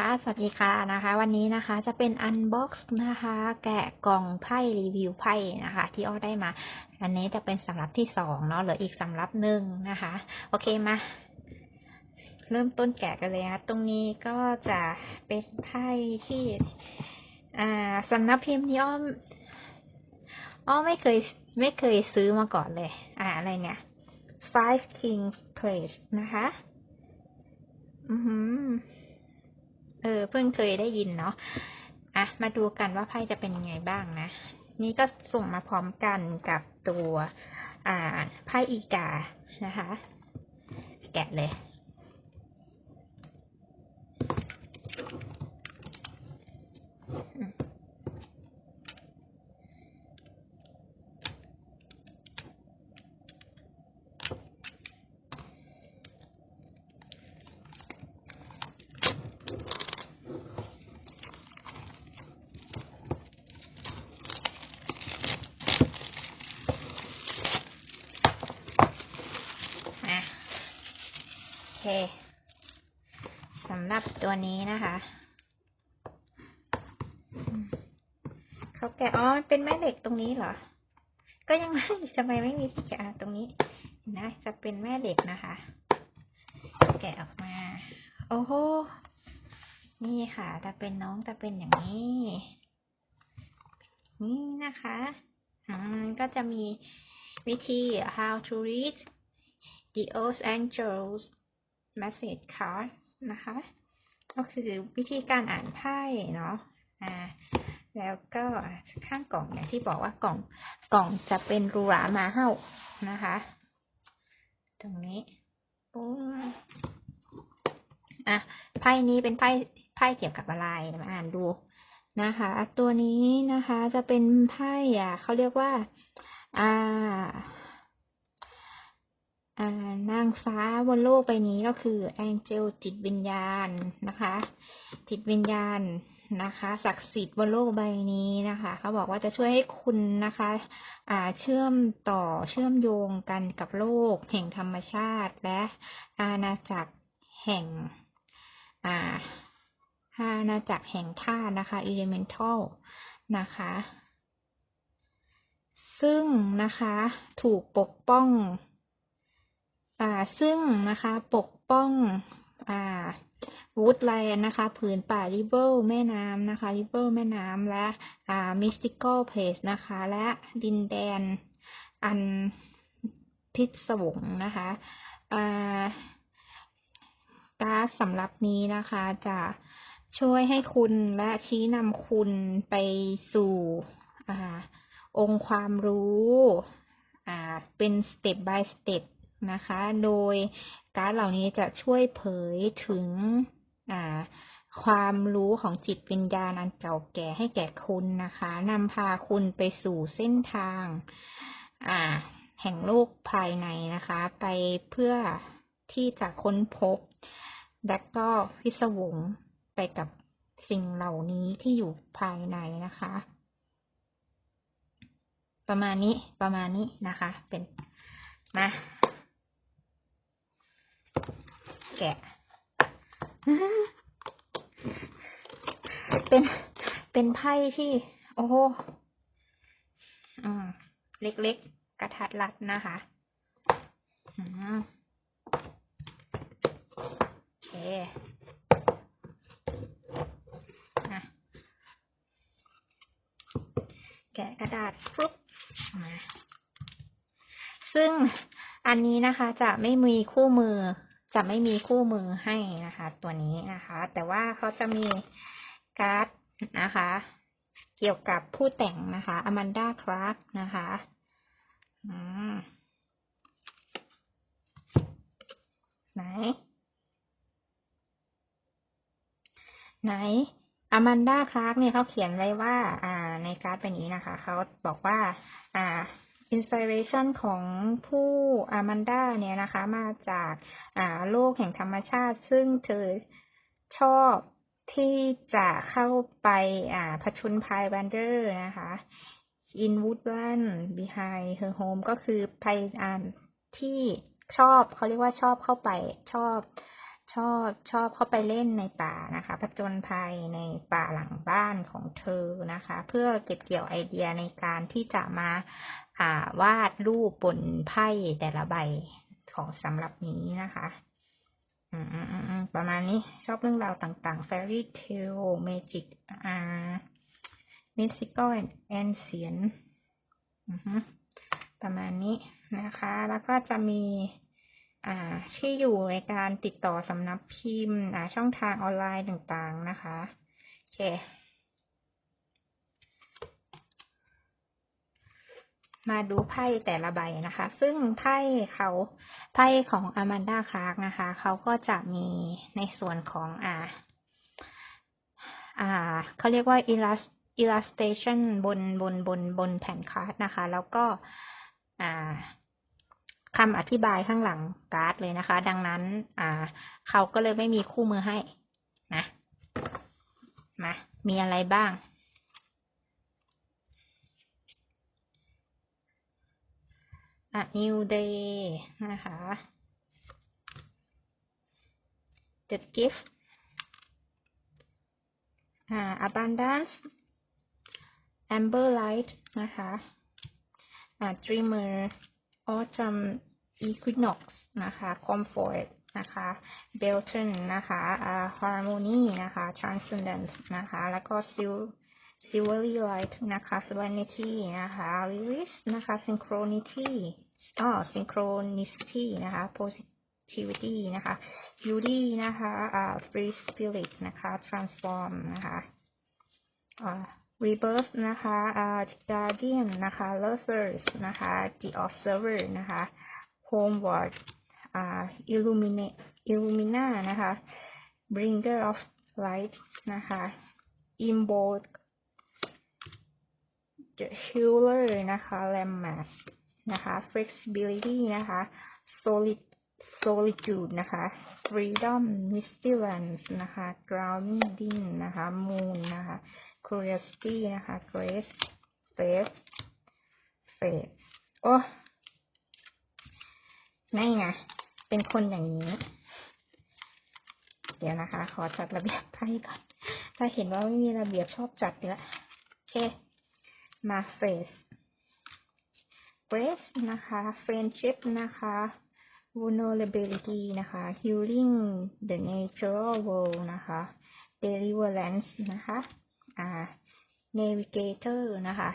ค่ะ สวัสดีค่ะนะคะ วันนี้นะคะจะเป็นอันบ็อกซ์นะคะ แกะกล่องไพ่รีวิวไพ่นะคะ ที่อ้อได้มา อันนี้จะเป็นสำรับที่สองเนาะเหลืออีกสำรับหนึ่งนะคะ โอเคมา เริ่มต้นแกะกันเลยนะตรงนี้ก็จะเป็นไพ่ที่อ่าสำนักพิมพ์ที่อ้อมอ้อไม่เคยไม่เคยซื้อมาก่อนเลย อ่าอะไรเนี่ย Five Kings Place นะคะ อือหือ เออ เพิ่งเคยได้ยินเนาะอะมาดูกันว่าไพ่จะเป็นยังไงบ้างนะ นี่ก็ส่งมาพร้อมกันกับตัว อ่าไพ่อีกานะคะ แกะเลยอโอ เคสำหรับตัวนี้นะคะเขาแกะอ๋อมันเป็นแม่เหล็กตรงนี้เหรอ ก็ยังไม่ทำไมไม่มีที่แกะตรงนี้นะจะเป็นแม่เหล็กนะคะ แกะออกมา โอ้โหนี่ค่ะจะเป็นน้องจะเป็นอย่างนี้ นี่นะคะอืมก็จะมีวิธี how to read the Old Angels Message Card นะคะ ก็คือวิธีการอ่านไพ่เนาะอ่าแล้วก็ข้างกล่องเนี่ยที่บอกว่ากล่องกล่องจะเป็นรูรามาเห่านะคะ ตรงนี้ปุ้งอะไพ่นี้เป็นไพ่ไพ่เกี่ยวกับอะไรมาอ่านดูนะคะ ตัวนี้นะคะจะเป็นไพ่อะเขาเรียกว่าอ่า นางฟ้าบนโลกใบนี้ก็คือแองเจลจิตวิญญาณนะคะ จิตวิญญาณนะคะศักดิ์สิทธิ์บนโลกใบนี้นะคะเขาบอกว่าจะช่วยให้คุณนะคะอ่าเชื่อมต่อเชื่อมโยงกันกับโลก แห่งธรรมชาติ และอาณาจักรแห่งอ่าอาณาจักรแห่งธาตุนะคะ elemental นะคะ ซึ่งนะคะถูกปกป้อง ซึ่งนะคะปกป้องอ่าวูดแลนด์นะคะผืนป่าริเบิลแม่น้ำนะคะริเบิลแม่น้ำและอ่ามิสติคอลเพสนะคะและดินแดนอันพิศวงนะคะอ่าการสำหรับนี้นะคะจะช่วยให้คุณและชี้นำคุณไปสู่อ่าองค์ความรู้อ่าเป็นสเต็ป by สเต็ป นะคะ โดยการ์ดเหล่านี้จะช่วยเผยถึงความรู้ของจิตวิญญาณอันเก่าแก่ให้แก่คุณนะคะนำพาคุณไปสู่เส้นทางแห่งโลกภายในนะคะ ไปเพื่อที่จะค้นพบ และก็พิศวงไปกับสิ่งเหล่านี้ที่อยู่ภายในนะคะ ประมาณนี้ประมาณนี้นะคะ เป็นมา แกะ เป็น เป็นไพ่ที่ โอ้โหอืมเล็กๆ กระทัดรัดนะคะโอเคอะแกะกระดาษปุ๊บซึ่งอันนี้นะคะจะไม่มีคู่มือ จะไม่มีคู่มือให้นะคะ ตัวนี้นะคะ แต่ว่าเขาจะมีการ์ดนะคะ เกี่ยวกับผู้แต่งนะคะอแมนด้าคราฟนะคะอืมไหน ไหนอแมนดาคลาร์กเนี่ยเขาเขียนไว้ว่า อ่า ในการ์ดเป็นนี้นะคะ เขาบอกว่า อ่า อินสปิเรชันของผู้อามันดาเนี่ยนะคะ มาจากอ่าโลกแห่งธรรมชาติ ซึ่งเธอชอบที่จะเข้าไปอ่าผชนภัยวันเดอร์นะคะ in woodland behind her home ก็คือไปอ่าที่ชอบเขาเรียกว่าชอบเข้าไปชอบ ชอบชอบเข้าไปเล่นในป่านะคะผจญภัยในป่าหลังบ้านของเธอนะคะ เพื่อเก็บเกี่ยวไอเดียในการที่จะมาอ่าวาดรูปบนไพ่แต่ละใบของสำหรับนี้นะคะอืมอืมอืมประมาณนี้ชอบเรื่องราวต่างๆ fairy tale magic อ่า mystical and ancient อือฮึประมาณนี้นะคะ แล้วก็จะมี ที่อยู่ในการติดต่อสำนักพิมพ์ช่องทางออนไลน์ต่างๆนะคะโอเคมาดูไพ่แต่ละใบนะคะ ซึ่งไพ่เขาไพ่ของอ m มนดาคลาร์กนะคะ เขาก็จะมีในส่วนของอ่า อ่าเขาเรียกว่า illust illustration บนบนบนบนแผ่นการ์ดนะคะ แล้วก็อ่า คำอธิบายข้างหลังการ์ดเลยนะคะ ดังนั้น อ่า เขาก็เลยไม่มีคู่มือให้นะมามีอะไรบ้าง A new day นะคะ The gift อ่า abundance amber light นะคะ อ่า dreamer autumn equinox นะคะ comfort นะคะ belton นะคะอ่า harmony นะคะ transcendence นะคะ แล้วก็ sil silvery light นะคะ serenity นะคะ release นะคะ synchronity อ๋อ synchronicity นะคะ positivity นะคะ beauty นะคะอ่า free spirit นะคะ transform นะคะอ่า rebirth นะคะอ่า guardian นะคะ lovers นะคะ the observer นะคะ homeward อ่า illuminate illumina นะคะ bringer of light นะคะ embod the healer นะคะ lammas นะคะ flexibility นะคะ solid solitude นะคะ freedom mysterious นะคะ grounding นะคะ moon นะคะ curiosity นะคะ grace faith faith โอ้นี่ไง เป็นคนอย่างนี้ เดี๋ยวนะคะ ขอจัดระเบียบไพ่ก่อน ถ้าเห็นว่าไม่มีระเบียบชอบจัดเยอะโอเค มา face grace นะคะ friendship นะคะ vulnerability นะคะ healing the natural world นะคะ deliverance นะคะ อ่า navigator นะคะ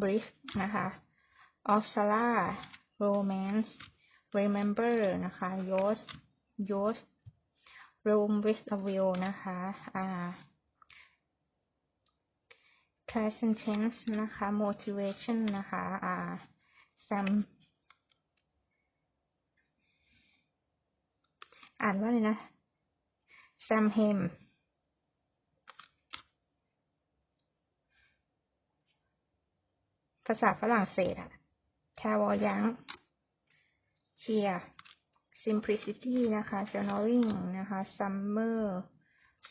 brief นะคะ o s a l a romance remember นะคะ yours yours room with a view นะคะอ่า transcendence นะคะ motivation นะคะอ่า sam อ่านว่าเลยนะ sam hem ภาษาฝรั่งเศสอะแทวอยังเชีย simplicity นะคะ journaling นะคะ summer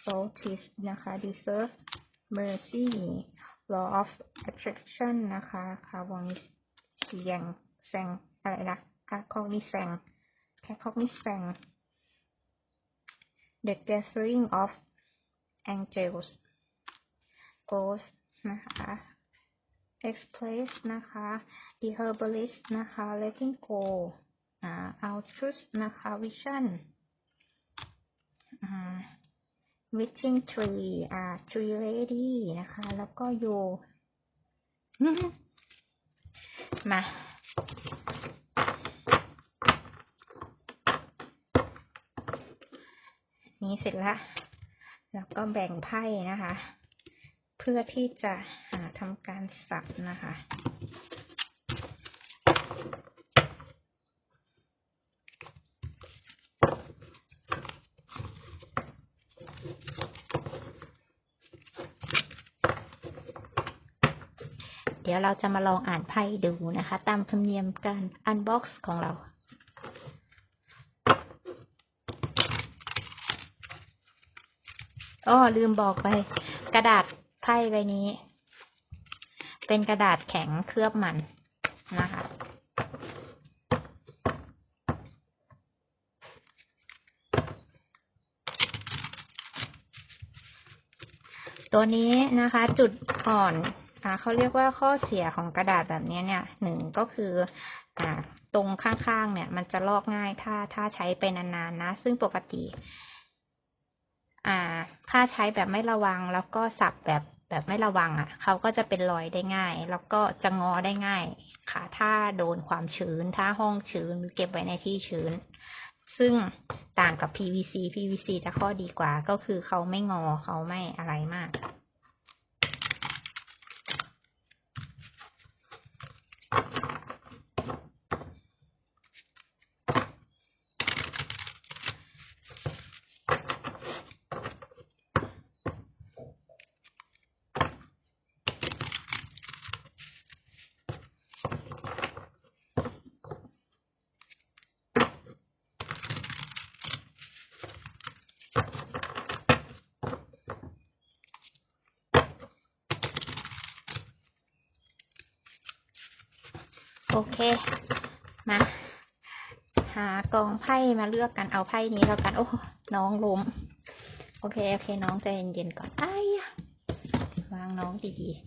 solstice นะคะ deserve mercy law of attraction นะคะคาร์บอนิเสียงแซงอะไรนะคาคอกนิแซงแคคอกนิแซง the gathering of angels growth นะคะ express นะคะ the herbalist นะคะ letting go อ่า altruist นะคะ vision อ่า witching tree อ่า tree lady นะคะ แล้วก็โยมานี้เสร็จแล้ว แล้วก็แบ่งไพ่นะคะ พื่อที่จะหาทำการสับนะคะ เดี๋ยวเราจะมาลองอ่านไพ่ดูนะคะ ตามธรรมเนียมการอันบ็อกซ์ของเราอ้อลืมบอกไป กระดาษ ไพ่ใบนี้ เป็นกระดาษแข็งเคลือบมันนะคะ ตัวนี้นะคะจุดอ่อนอเขาเรียกว่าข้อเสียของกระดาษแบบนี้เนี่ยหนึ่งก็คืออตรงข้างๆเนี่ย มันจะลอกง่ายถ้าถ้าใช้ไปนานๆนะ ซึ่งปกติถ้าใช้แบบไม่ระวังแล้วก็สับแบบ แบบไม่ระวังอะเขาก็จะเป็นรอยได้ง่าย แล้วก็จะงอได้ง่าย ค่ะ ถ้าโดนความชื้น ถ้าห้องชื้นหรือเก็บไว้ในที่ชื้น ซึ่งต่างกับ PVC PVC จะข้อดีกว่าก็คือเขาไม่งอเขาไม่อะไรมาก โอเค มา หากองไพ่มาเลือกกันเอาไพ่นี้แล้วกัน โอ้ น้องล้ม โอเค โอเค น้องใจเย็นๆก่อนไอ้วางน้องดีๆ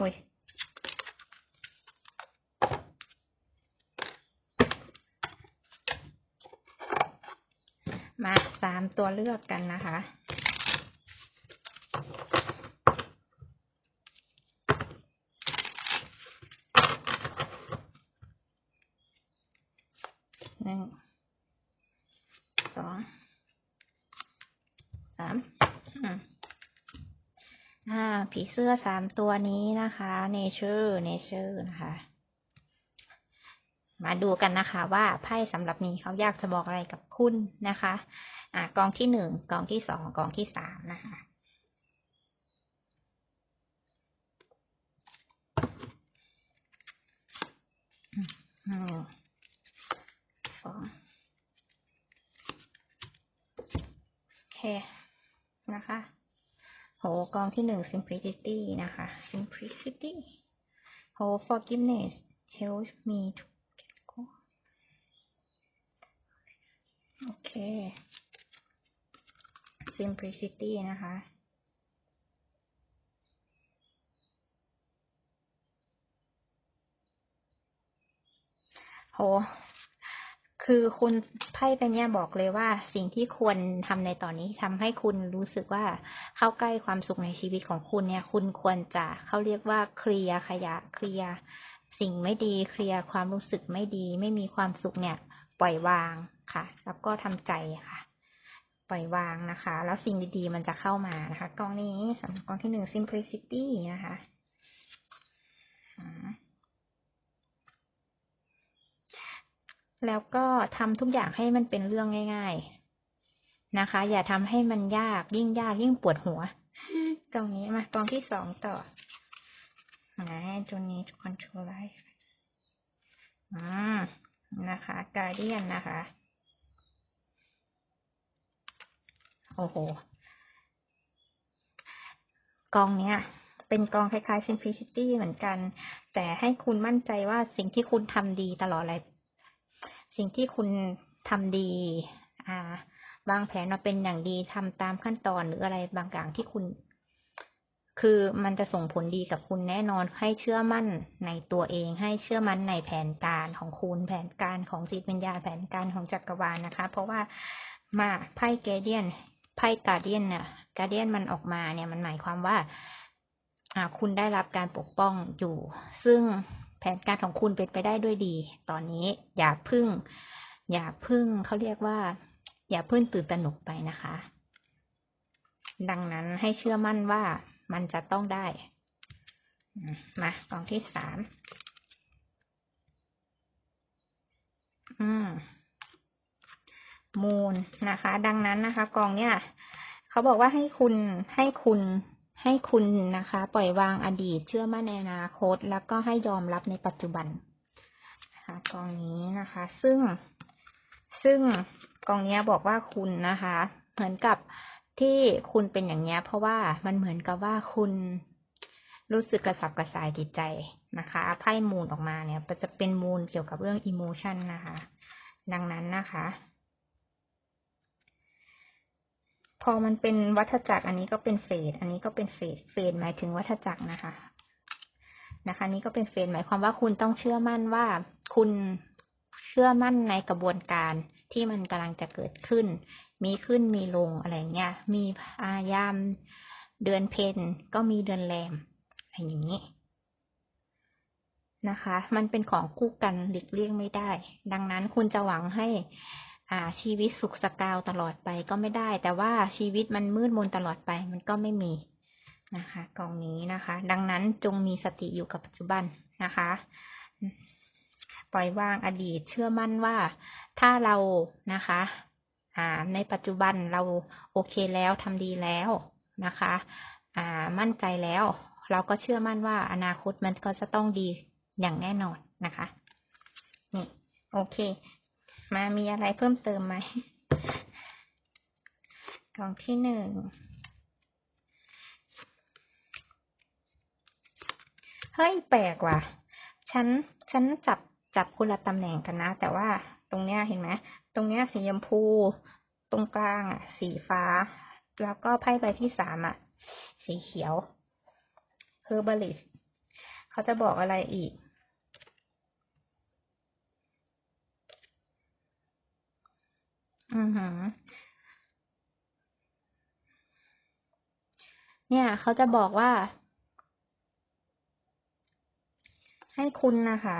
อุ้ยมาสามตัวเลือกกันนะคะ หนึ่ง สอง สามอืมอ่า ผีเสื้ อสามตัวนี้นะคะ nature nature นะคะ มาดูกันนะคะ ว่าไพ่สำหรับนี้เขาอยากจะบอกอะไรกับคุณนะคะอ่ากองที่หนึ่งกองที่สองกองที่สามนะคะอืมสองโอเคนะคะ โหกองที่หนึ่ง simplicity นะคะ simplicity โห forgiveness help me to get go โอเค simplicity นะคะโหคือคุณไพ่ใบเนี้ยบอกเลยว่าสิ่งที่ควรทำในตอนนี้ทำให้คุณรู้สึกว่า เข้าใกล้ความสุขในชีวิตของคุณเนี่ย คุณควรจะเขาเรียกว่าเคลียร์ขยะเคลียร์สิ่งไม่ดีเคลียร์ความรู้สึกไม่ดี ไม่มีความสุขเนี่ย ปล่อยวางค่ะ แล้วก็ทำใจค่ะ ปล่อยวางนะคะ แล้วสิ่งดีๆมันจะเข้ามานะคะกองนี้สำหรับกองที่หนึ่ง simplicity นะคะแล้วก็ทำทุกอย่างให้มันเป็นเรื่องง่าย ๆ นะคะ อย่าทำให้มันยากยิ่งยากยิ่งปวดหัว ตรงนี้มากองที่สองต่อนะตัวนี้ control life อ่านะคะ guardian นะคะ โอ้โห กองเนี้ยเป็นกองคล้ายๆ simplicity เหมือนกัน แต่ให้คุณมั่นใจว่าสิ่งที่คุณทำดีตลอดเลย สิ่งที่คุณทำดี อ่า วางแผนมาเป็นอย่างดีทำตามขั้นตอนหรืออะไรบางอย่างที่คุณ คือมันจะส่งผลดีกับคุณแน่นอนให้เชื่อมั่นในตัวเอง ให้เชื่อมั่นในแผนการของคุณแผนการของจิตวิญญาณแผนการของจักรวาลนะคะ เพราะว่ามาไพ่เกเดียนไพ่กาเดียนเนี่ยกาเดียนมันออกมาเนี่ยมันหมายความว่าคุณได้รับการปกป้องอยู่ ซึ่งแผนการของคุณเป็นไปได้ด้วยดี ตอนนี้อย่าพึ่ง อย่าพึ่งเขาเรียกว่า อย่าเพึ่งตื่นตระหนกไปนะคะ ดังนั้นให้เชื่อมั่นว่ามันจะต้องได้มมากองที่สามอืมมูลนะคะ ดังนั้นนะคะ กองเนี่ยเขาบอกว่าให้คุณให้คุณให้คุณนะคะ ปล่อยวางอดีต เชื่อมั่นในอนาคต แล้วก็ให้ยอมรับในปัจจุบันนะคะกองนี้นะคะ ซึ่ง ซึ่งกองเนี้ยบอกว่าคุณนะคะ เหมือนกับที่คุณเป็นอย่างเนี้ย เพราะว่ามันเหมือนกับว่าคุณรู้สึกกระสับกระส่ายจิตใจนะคะไพ่มูลออกมาเนี่ยจะเป็นมูลเกี่ยวกับเรื่องอิโมชันนะคะ ดังนั้นนะคะ พอมันเป็นวัฏจักรอันนี้ก็เป็นเฟสอันนี้ก็เป็นเฟสเฟสหมายถึงวัฏจักรนะคะ นะคะ นี่ก็เป็นเฟสหมายความว่าคุณต้องเชื่อมั่นว่าคุณ เชื่อมั่นในกระบวนการที่มันกำลังจะเกิดขึ้น มีขึ้นมีลงอะไรเงี้ย มีอายามเดือนเพนก็มีเดือนแรมอะไรอย่างนี้นะคะ มันเป็นของคู่กันหลีกเลี่ยงไม่ได้ ดังนั้นคุณจะหวังให้อ่าชีวิตสุขสกาวตลอดไปก็ไม่ได้ แต่ว่าชีวิตมันมืดมนตลอดไปมันก็ไม่มีนะคะกองนี้นะคะ ดังนั้นจงมีสติอยู่กับปัจจุบันนะคะ ปล่อยวางอดีต เชื่อมั่นว่าถ้าเรานะคะอ่าในปัจจุบันเราโอเคแล้วทำดีแล้วนะคะอ่ามั่นใจแล้ว เราก็เชื่อมั่นว่าอนาคตมันก็จะต้องดีอย่างแน่นอนนะคะนี่โอเค มามีอะไรเพิ่มเติมไหมกล่องที่หนึ่งเฮ้ยแปลกว่ะ ฉัน ฉันจับ จับคนละตำแหน่งกันนะ แต่ว่าตรงเนี้ยเห็นไหมตรงเนี้ยสีชมพู ตรงกลางอะ สีฟ้า แล้วก็ไพ่ใบที่สามอะ สีเขียวเฮอร์บาลิสเขาจะบอกอะไรอีก อือหือเนี่ยเขาจะบอกว่า ให้คุณนะคะ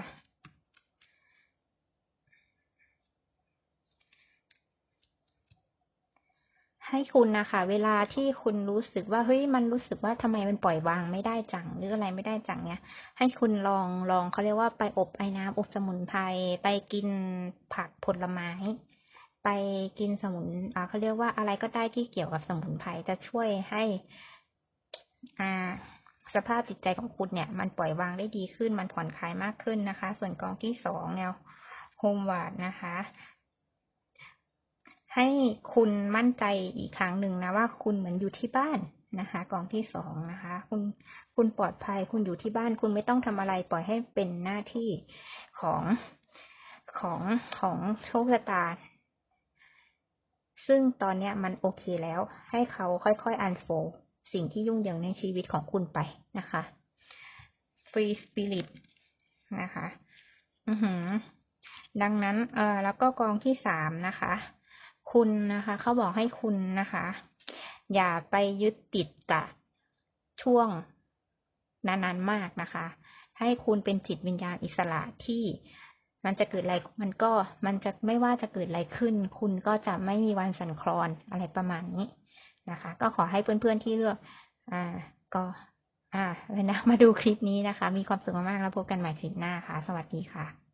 ให้คุณนะคะ เวลาที่คุณรู้สึกว่าเฮ้ยมันรู้สึกว่าทำไมมันปล่อยวางไม่ได้จังหรืออะไรไม่ได้จังเนี่ย ให้คุณลองลองเขาเรียกว่าไปอบไอ้น้ำอบสมุนไพรไปกินผักผลไม้ ไปกินสมุนอ่าเขาเรียกว่าอะไรก็ได้ที่เกี่ยวกับสมุนไพรจะช่วยให้อ่าสภาพจิตใจของคุณเนี่ย มันปล่อยวางได้ดีขึ้นมันผ่อนคลายมากขึ้นนะคะ ส่วนกองที่สองแนวโฮมวาร์ดนะคะ ให้คุณมั่นใจอีกครั้งหนึ่งนะว่าคุณเหมือนอยู่ที่บ้านนะคะกองที่สองนะคะ คุณคุณปลอดภัย คุณอยู่ที่บ้าน คุณไม่ต้องทำอะไรปล่อยให้เป็นหน้าที่ของของของโชคชะตา ซึ่งตอนเนี้ยมันโอเคแล้ว ให้เขาค่อยๆอันโฟสิ่งที่ยุ่งเหยิงในชีวิตของคุณไปนะคะ Free Spirit นะคะ อือหือ ดังนั้น เออแล้วก็กองที่สามนะคะ คุณนะคะเขาบอกให้คุณนะคะ อย่าไปยึดติดกับช่วงนานๆมากนะคะ ให้คุณเป็นจิตวิญญาณอิสระที่มันจะเกิดอะไรมันก็มันจะไม่ว่าจะเกิดอะไรขึ้น คุณก็จะไม่มีวันสั่นคลอนอะไรประมาณนี้นะคะ ก็ขอให้เพื่อนๆที่เลือก อ่า ก็ อ่าเลยนะมาดูคลิปนี้นะคะ มีความสุขมากๆแล้วพบกันใหม่คลิปหน้าค่ะ สวัสดีค่ะ